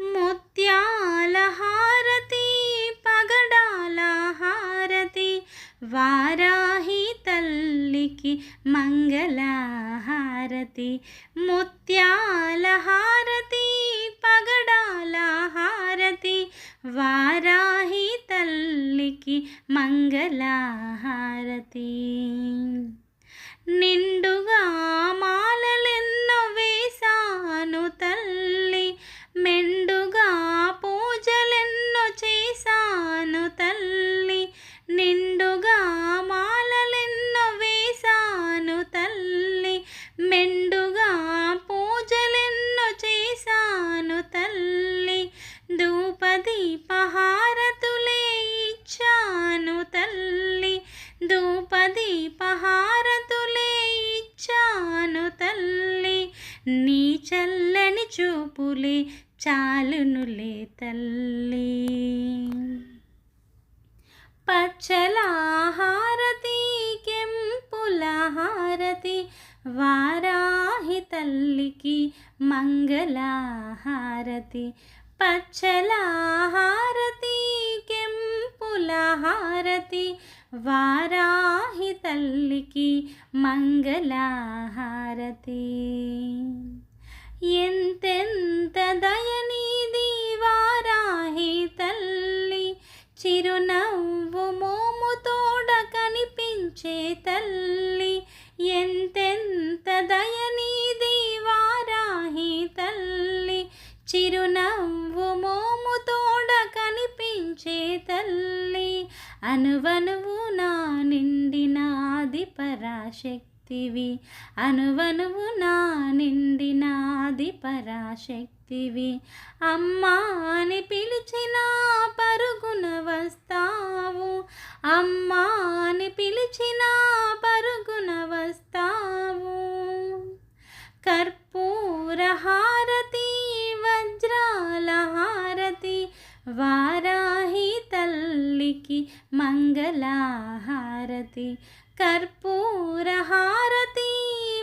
ముత్యాల హారతి పగడాల హారతి వారాహి తల్లికి మంగళహారతి. ముత్యాల హారతి పగడాల హారతి వారాహి తల్లికి మంగళహారతి. నిండుగా మాలలెన్న నీ చల్లని చూపులే చాలునులే తల్లి. పచ్చలాహారతి కెంపులహారతి వారాహి తల్లికి మంగళహారతి. పచ్చలాహార హారతి వారాహి తల్లికి మంగళహారతి ఎంతెంత దయనీది అనువనువు నా నిండిన ఆది పరాశక్తివి అనువనువు నా నిండినాది పరాశక్తివి అమ్మా అని పిలిచిన పరుగున వస్తావు. అమ్మా అని పిలిచిన పరుగున వస్తావు. కర్పూరహార మంగళహారతి కర్పూరహారతి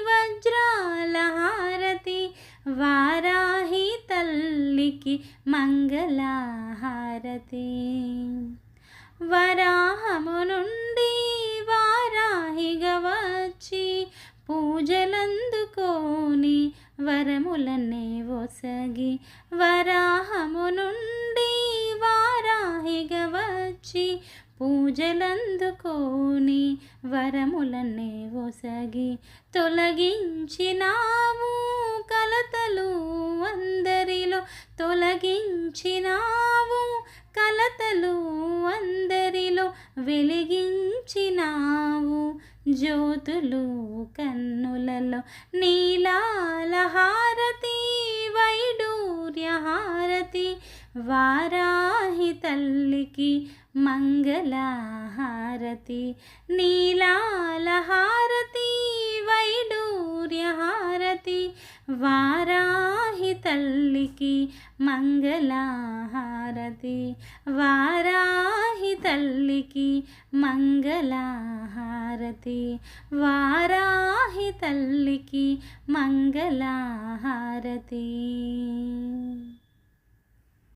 వజ్రాలహారతి వారాహి తల్లికి మంగళహారతి. వరాహము నుండి వారాహిగా వచ్చి పూజలందుకోని వరములనే ఒసగి వరాహము నుండి వచ్చి పూజలందుకోని వరములనే ఒసగి తొలగించినావు కలతలు అందరిలో. తొలగించినావు కలతలు అందరిలో. వెలిగించినావు జ్యోతులు కన్నులలో. నీలాల హారతి వైడూర్య హారతి మంగళహారతి నీలాలహారతి వైడూర్యహారతి వారాహి తల్లికి మంగళహారతి వారాహి తల్లికి మంగళహారతి వారాహి తల్లికి మంగళహారతి.